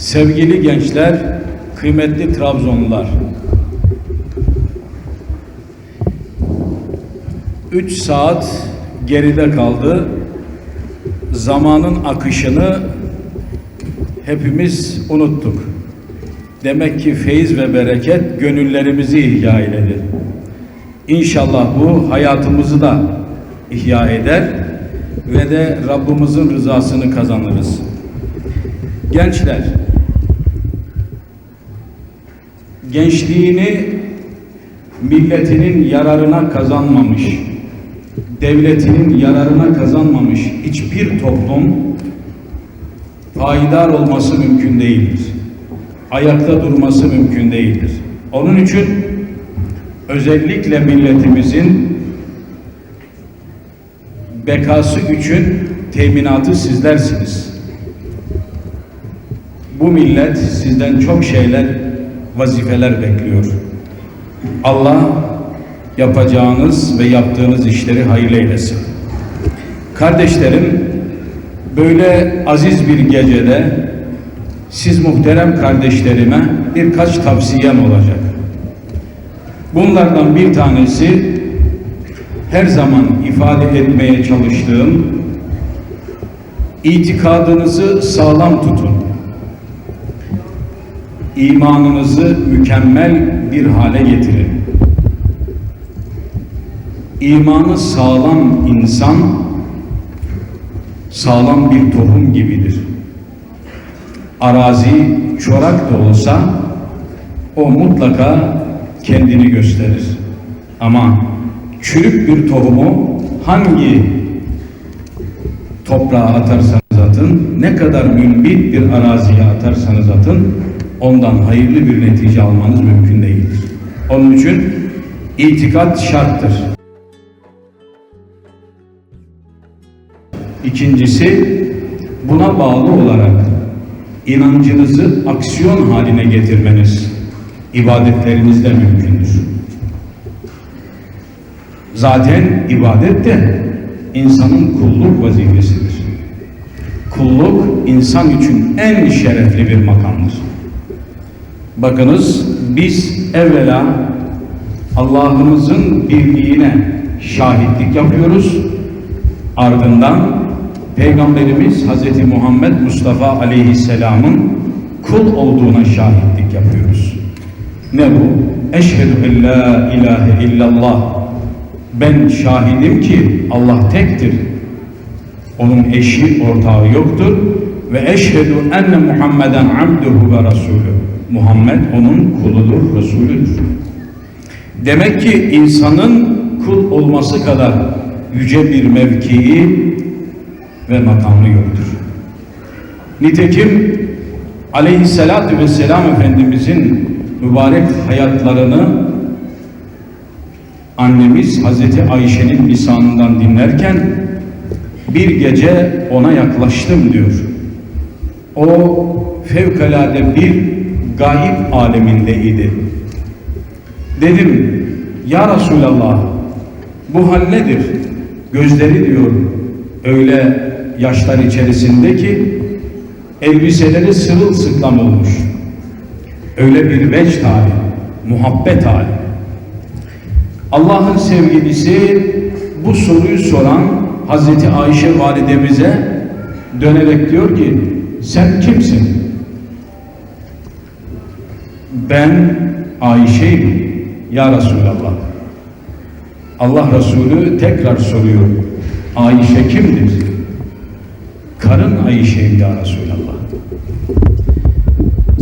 Sevgili gençler, kıymetli Trabzonlular. Üç saat geride kaldı. Zamanın akışını hepimiz unuttuk. Demek ki feyiz ve bereket gönüllerimizi ihya eyledi. İnşallah bu hayatımızı da ihya eder ve de Rabbimizin rızasını kazanırız. Gençler, gençliğini milletinin yararına kazanmamış, devletinin yararına kazanmamış hiçbir toplum payidar olması mümkün değildir. Ayakta durması mümkün değildir. Onun için özellikle milletimizin bekası için teminatı sizlersiniz. Bu millet sizden çok şeyler, vazifeler bekliyor. Allah yapacağınız ve yaptığınız işleri hayırlı eylesin. Kardeşlerim, böyle aziz bir gecede siz muhterem kardeşlerime birkaç tavsiyem olacak. Bunlardan bir tanesi her zaman ifade etmeye çalıştığım itikadınızı sağlam tutun. İmanınızı mükemmel bir hale getirin. İmanı sağlam insan sağlam bir tohum gibidir. Arazi çorak da olsa o mutlaka kendini gösterir. Ama çürük bir tohumu hangi toprağa atarsanız atın, ne kadar münbit bir araziye atarsanız atın, ondan hayırlı bir netice almanız mümkün değildir. Onun için itikat şarttır. İkincisi, buna bağlı olarak inancınızı aksiyon haline getirmeniz ibadetlerinizde mümkündür. Zaten ibadet de insanın kulluk vazifesidir. Kulluk insan için en şerefli bir makamdır. Bakınız biz evvela Allah'ımızın birliğine şahitlik yapıyoruz. Ardından Peygamberimiz Hz. Muhammed Mustafa Aleyhisselam'ın kul olduğuna şahitlik yapıyoruz. Ne bu? Eşhedü en la ilahe illallah. Ben şahidim ki Allah tektir. Onun eşi, ortağı yoktur. Ve eşhedü enne Muhammeden abduhu ve rasulü. Muhammed onun kuludur, Resulüdür. Demek ki insanın kul olması kadar yüce bir mevkii ve makamı yoktur. Nitekim aleyhissalatü vesselam Efendimizin mübarek hayatlarını annemiz Hazreti Ayşe'nin lisanından dinlerken bir gece ona yaklaştım diyor. O fevkalade bir gayip alemindeydi. Dedim, Ya Resulallah, bu hal nedir? Gözleri diyor, öyle yaşlar içerisinde ki, elbiseleri sırılsıklam olmuş. Öyle bir vecd hali, muhabbet hali. Allah'ın sevgilisi bu soruyu soran Hazreti Ayşe validemize dönerek diyor ki, sen kimsin? Ben Ayşe'yim ya Resulallah. Allah Resulü tekrar soruyor. Ayşe kimdir? Karın Ayşe'yim ya Resulallah.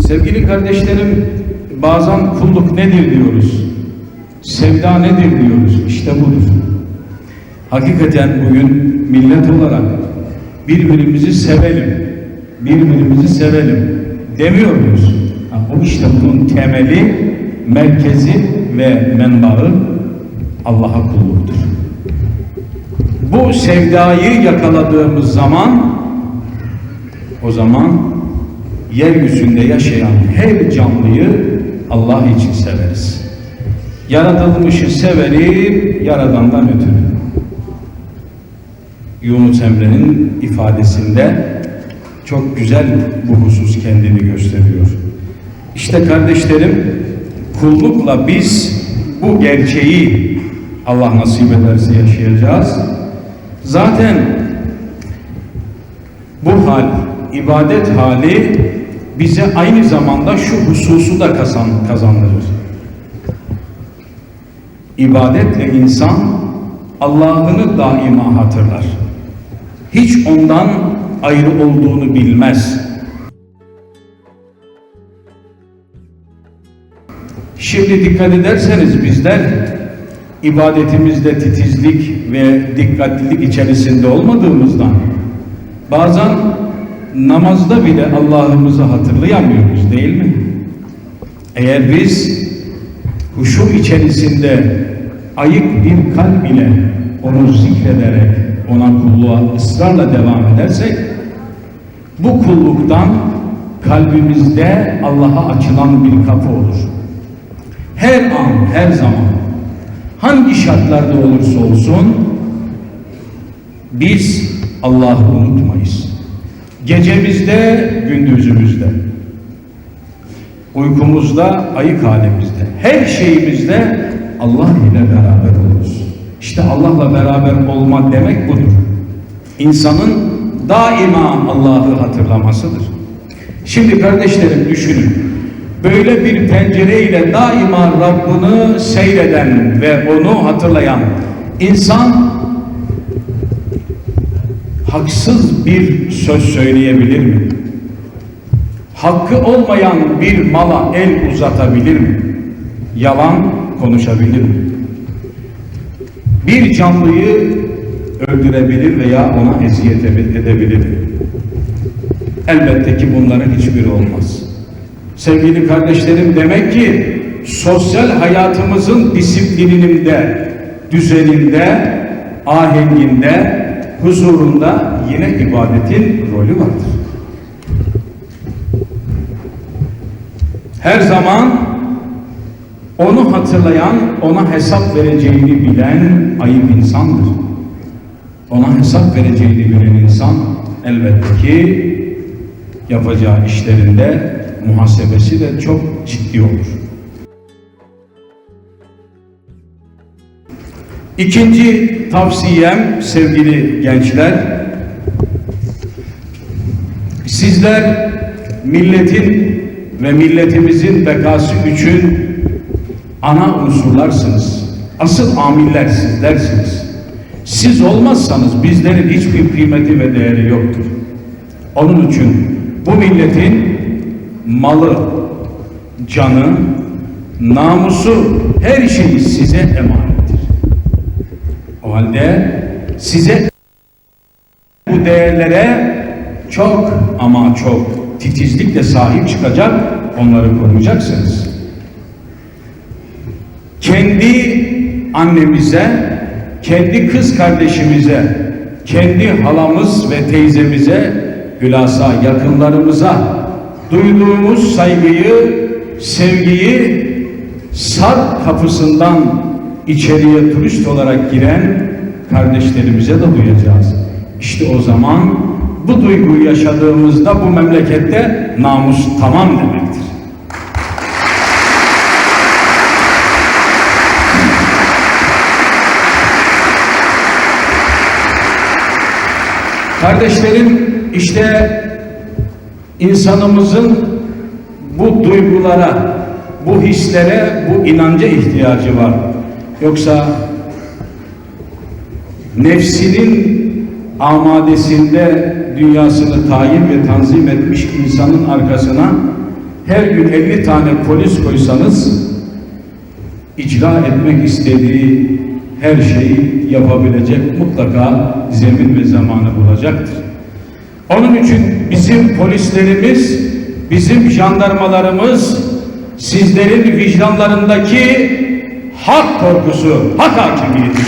Sevgili kardeşlerim, bazen kulluk nedir diyoruz. Sevda nedir diyoruz. İşte budur. Hakikaten bugün millet olarak birbirimizi sevelim. Birbirimizi sevelim demiyor muyuz? O işte bunun temeli, merkezi ve menbaı Allah'a kulluktur. Bu sevdayı yakaladığımız zaman o zaman yeryüzünde yaşayan her canlıyı Allah için severiz. Yaratılmışı severi yaradandan ötürü. Yunus Emre'nin ifadesinde çok güzel bu husus kendini gösteriyor. İşte kardeşlerim kullukla biz bu gerçeği Allah nasip ederse yaşayacağız. Zaten bu hal, ibadet hali bize aynı zamanda şu hususu da kazan, kazandırır. İbadetle insan Allah'ını daima hatırlar. Hiç ondan ayrı olduğunu bilmez. Şimdi dikkat ederseniz bizler ibadetimizde titizlik ve dikkatlilik içerisinde olmadığımızdan bazen namazda bile Allah'ımızı hatırlayamıyoruz değil mi? Eğer biz huşu içerisinde ayık bir kalp ile onu zikrederek ona kulluğa ısrarla devam edersek bu kulluktan kalbimizde Allah'a açılan bir kapı olur. Her an, her zaman hangi şartlarda olursa olsun biz Allah'ı unutmayız. Gecemizde, gündüzümüzde, uykumuzda, ayık halimizde, her şeyimizde Allah ile beraber oluruz. İşte Allah'la beraber olmak demek budur. İnsanın daima Allah'ı hatırlamasıdır. Şimdi kardeşlerim düşünün. Böyle bir pencereyle daima Rabbini seyreden ve onu hatırlayan insan haksız bir söz söyleyebilir mi? Hakkı olmayan bir mala el uzatabilir mi? Yalan konuşabilir mi? Bir canlıyı öldürebilir veya ona eziyet edebilir mi? Elbette ki bunların hiçbiri olmaz. Sevgili kardeşlerim demek ki sosyal hayatımızın disiplininde, düzeninde, ahenginde, huzurunda yine ibadetin rolü vardır. Her zaman onu hatırlayan, ona hesap vereceğini bilen ayıp insandır. Ona hesap vereceğini bilen insan elbette ki yapacağı işlerinde muhasebesi de çok ciddi olur. İkinci tavsiyem sevgili gençler, sizler milletin ve milletimizin bekası için ana unsurlarsınız. Asıl amiller sizlersiniz. Siz olmazsanız bizlerin hiçbir kıymeti ve değeri yoktur. Onun için bu milletin malı, canı, namusu, her şeyi size emanettir. O halde size bu değerlere çok ama çok titizlikle sahip çıkacak, onları koruyacaksınız. Kendi annemize, kendi kız kardeşimize, kendi halamız ve teyzemize, hülasa yakınlarımıza duyduğumuz saygıyı, sevgiyi sar kapısından içeriye turist olarak giren kardeşlerimize de duyacağız. İşte o zaman bu duyguyu yaşadığımızda bu memlekette namus tamam demektir. Kardeşlerim işte insanımızın bu duygulara, bu hislere, bu inanca ihtiyacı var. Yoksa nefsinin amadesinde dünyasını tayin ve tanzim etmiş insanın arkasına her gün 50 tane polis koysanız icra etmek istediği her şeyi yapabilecek mutlaka zemin ve zamanı bulacaktır. Onun için bizim polislerimiz, bizim jandarmalarımız sizlerin vicdanlarındaki hak korkusu, hak hakimiyetidir.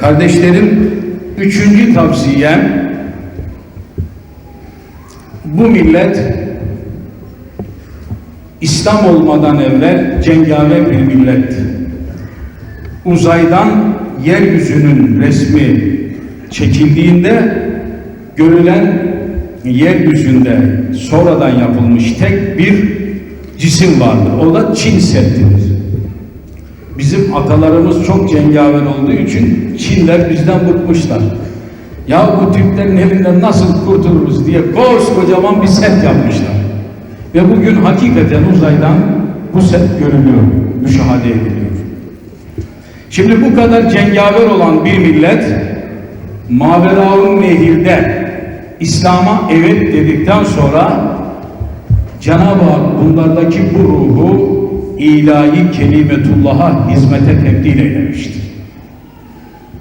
Kardeşlerim, üçüncü tavsiyem bu millet İslam olmadan evvel cengaver bir milletti. uzaydan yeryüzünün resmi çekildiğinde görülen yeryüzünde sonradan yapılmış tek bir cisim vardır. O da Çin Seddi'dir. Bizim atalarımız çok cengaver olduğu için Çinler bizden bıkmışlar. Ya bu Türklerin elinden nasıl kurtuluruz diye koskocaman bir set yapmışlar. Ve bugün hakikaten uzaydan bu set görülüyor, müşahede ediliyor. Şimdi bu kadar cengaver olan bir millet Maveraun Nehir'de İslam'a evet dedikten sonra Cenab-ı Hak bunlardaki bu ruhu ilahi kelimetullah'a hizmete tebdil eylemiştir.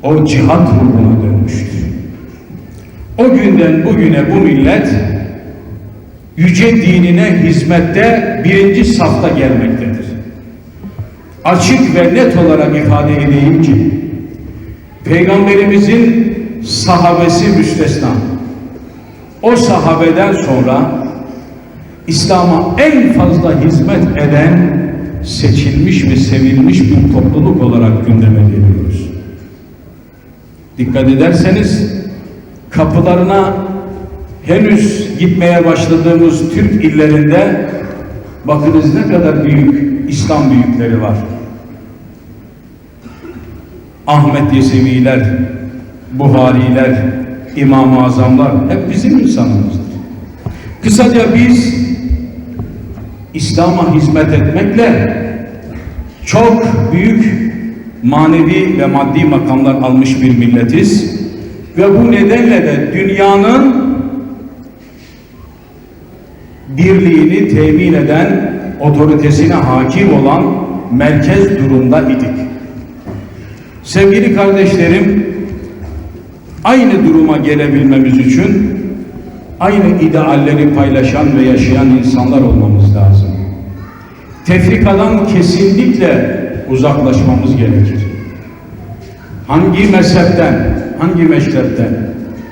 O cihat ruhuna dönmüştür. O günden bugüne bu millet yüce dinine hizmette birinci safta gelmektedir. Açık ve net olarak ifade edeyim ki Peygamberimizin sahabesi müstesna. O sahabeden sonra İslam'a en fazla hizmet eden seçilmiş ve sevilmiş bir topluluk olarak gündeme geliyoruz. Dikkat ederseniz kapılarına henüz gitmeye başladığımız Türk illerinde bakınız ne kadar büyük İslam büyükleri var. Ahmet Yeseviler, Buhariler, İmam-ı Azamlar hep bizim insanımızdır. Kısaca biz İslam'a hizmet etmekle çok büyük manevi ve maddi makamlar almış bir milletiz. Ve bu nedenle de dünyanın birliğini temin eden, otoritesine hakim olan merkez durumda idik. Sevgili kardeşlerim, aynı duruma gelebilmemiz için aynı idealleri paylaşan ve yaşayan insanlar olmamız lazım. Tefrikadan kesinlikle uzaklaşmamız gerekir. Hangi mezhepten, hangi meşrepten,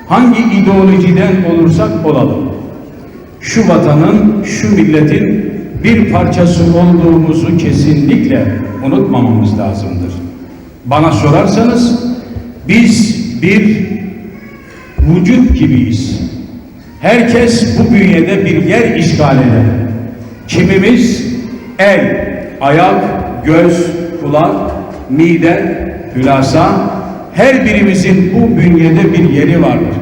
hangi ideolojiden olursak olalım. Şu vatanın, şu milletin bir parçası olduğumuzu kesinlikle unutmamamız lazımdır. Bana sorarsanız biz bir vücut gibiyiz. Herkes bu bünyede bir yer işgal eder. Kimimiz el, ayak, göz, kulak, mide, hülasa her birimizin bu bünyede bir yeri vardır.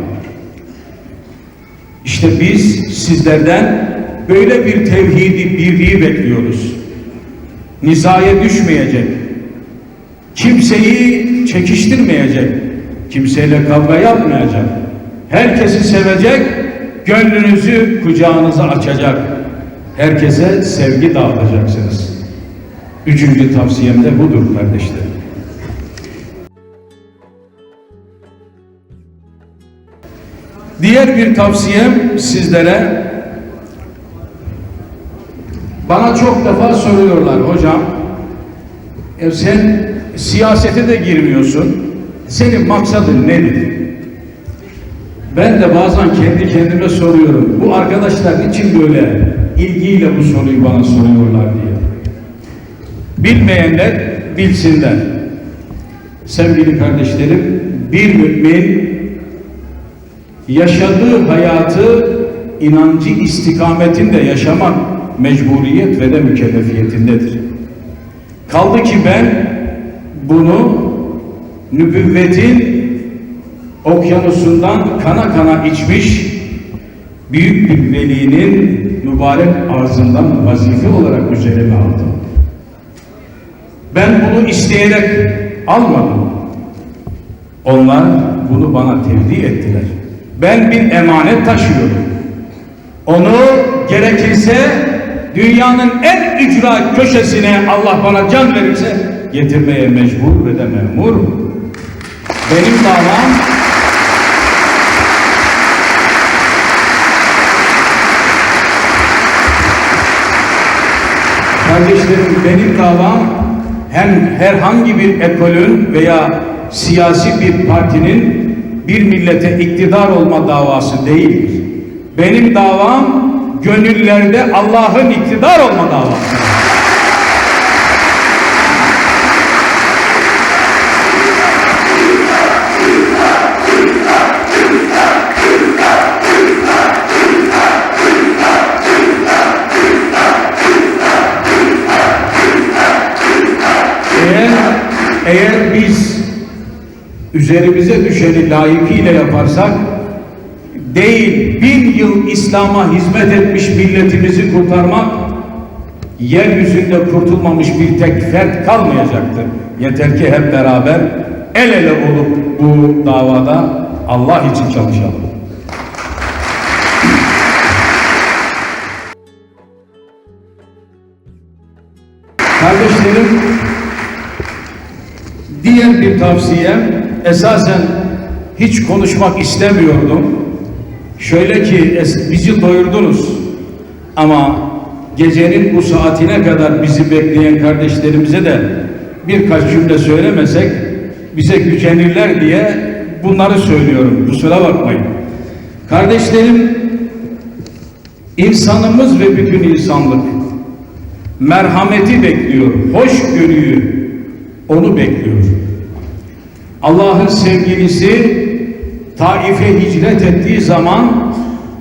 İşte biz sizlerden böyle bir tevhidi birliği bekliyoruz. Nizaya düşmeyecek, kimseyi çekiştirmeyecek, kimseyle kavga yapmayacak, herkesi sevecek, gönlünüzü kucağınıza açacak, herkese sevgi dağıtacaksınız. Üçüncü tavsiyem de budur kardeşlerim. Diğer bir tavsiyem sizlere bana çok defa soruyorlar hocam e sen siyasete de girmiyorsun senin maksadın nedir? Ben de bazen kendi kendime soruyorum bu arkadaşlar için böyle ilgiyle bu soruyu bana soruyorlar diye. Bilmeyenler bilsinler. Sevgili kardeşlerim bir mümin yaşadığı hayatı inancı istikametinde yaşamak mecburiyet ve de mükellefiyetindedir. Kaldı ki ben bunu nübüvvetin okyanusundan kana kana içmiş büyük bir velinin mübarek arzından vazife olarak üzerime aldım. Ben bunu isteyerek almadım. Onlar bunu bana tevdi ettiler. Ben bir emanet taşıyorum. Onu gerekirse dünyanın en ücra köşesine Allah bana can verirse getirmeye mecbur ve de memurum. Benim davam Kardeşlerim benim davam hem herhangi bir ekolün veya siyasi bir partinin bir millete iktidar olma davası değildir. Benim davam gönüllerde Allah'ın iktidar olma davası. Eğer, eğer biz üzerimize düşeni layıkıyla yaparsak değil bin yıl İslam'a hizmet etmiş milletimizi kurtarmak yeryüzünde kurtulmamış bir tek fert kalmayacaktır. Yeter ki hep beraber el ele olup bu davada Allah için çalışalım. Kardeşlerim, diğer bir tavsiyem esasen hiç konuşmak istemiyordum. Şöyle ki bizi doyurdunuz ama gecenin bu saatine kadar bizi bekleyen kardeşlerimize de birkaç cümle söylemesek bize gücenirler diye bunları söylüyorum. Kusura bakmayın. Kardeşlerim, insanımız ve bütün insanlık merhameti bekliyor, hoşgörüyü onu bekliyor. Allah'ın sevgilisi Taif'e hicret ettiği zaman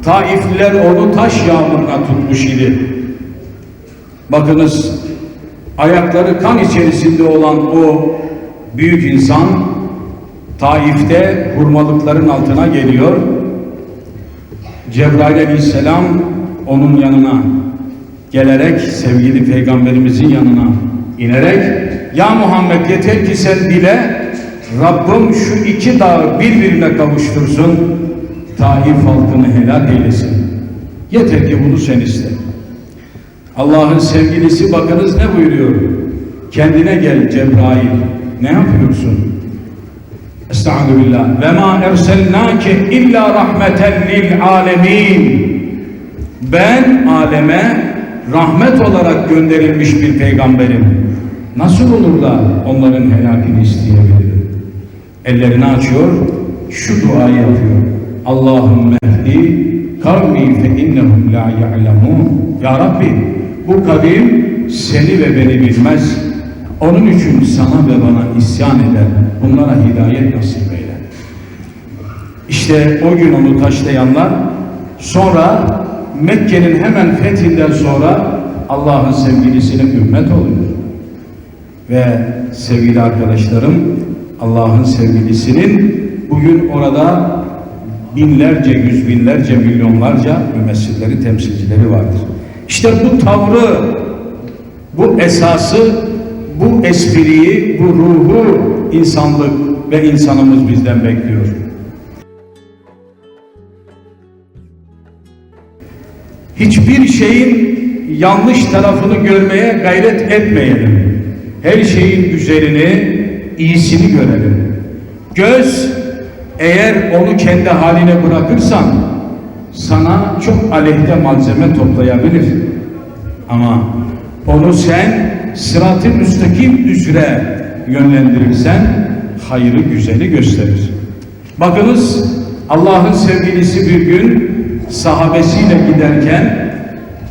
Taifliler onu taş yağmuruna tutmuş idi. Bakınız ayakları kan içerisinde olan o büyük insan Taif'te hurmalıkların altına geliyor. Cebrail aleyhisselam onun yanına gelerek sevgili peygamberimizin yanına inerek ya Muhammed yeter ki sen bile Rabbim şu iki dağı birbirine kavuştursun Taif halkını helal eylesin. Yeter ki bunu sen iste. Allah'ın sevgilisi bakınız ne buyuruyor? Kendine gel Cebrail. Ne yapıyorsun? Estaizu. Ve ma erselnake illa rahmeten lil alemin. Ben aleme rahmet olarak gönderilmiş bir peygamberim. Nasıl olur da onların helakini isteyebilirim? Ellerini açıyor, şu duayı yapıyor. Allahümme ehdi kavmi fe innehum la ya'lemun. Ya Rabbi bu kavim seni ve beni bilmez. Onun için sana ve bana isyan eder. Bunlara hidayet nasip eyle. İşte o gün onu taşlayanlar sonra Mekke'nin hemen fethinden sonra Allah'ın sevgilisinin ümmet oluyor. Ve sevgili arkadaşlarım Allah'ın sevgilisinin bugün orada binlerce, yüz binlerce, milyonlarca mümessilleri, temsilcileri vardır. İşte bu tavrı, bu esası, bu espriyi, bu ruhu insanlık ve insanımız bizden bekliyor. Hiçbir şeyin yanlış tarafını görmeye gayret etmeyelim. Her şeyin güzelini, iyisini görelim. Göz eğer onu kendi haline bırakırsan sana çok aleyhte malzeme toplayabilir. Ama onu sen sırat-ı müstakim üzere yönlendirirsen hayrı güzeli gösterir. Bakınız Allah'ın sevgilisi bir gün sahabesiyle giderken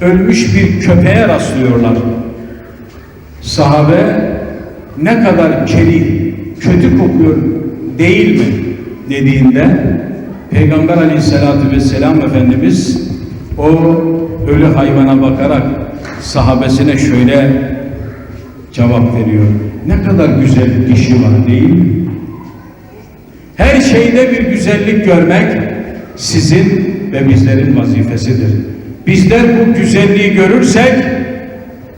ölmüş bir köpeğe rastlıyorlar. Sahabe ne kadar keri, kötü kokuyor değil mi dediğinde Peygamber aleyhissalatü vesselam Efendimiz o ölü hayvana bakarak sahabesine şöyle cevap veriyor. Ne kadar güzel dişi var değil mi? Her şeyde bir güzellik görmek sizin ve bizlerin vazifesidir. Bizler bu güzelliği görürsek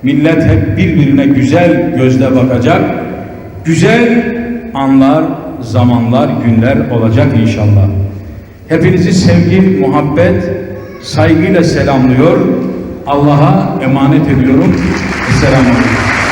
millet hep birbirine güzel gözle bakacak. Güzel anlar, zamanlar, günler olacak inşallah. Hepinizi sevgi, muhabbet, saygıyla selamlıyor. Allah'a emanet ediyorum. Esselamu Aleyküm.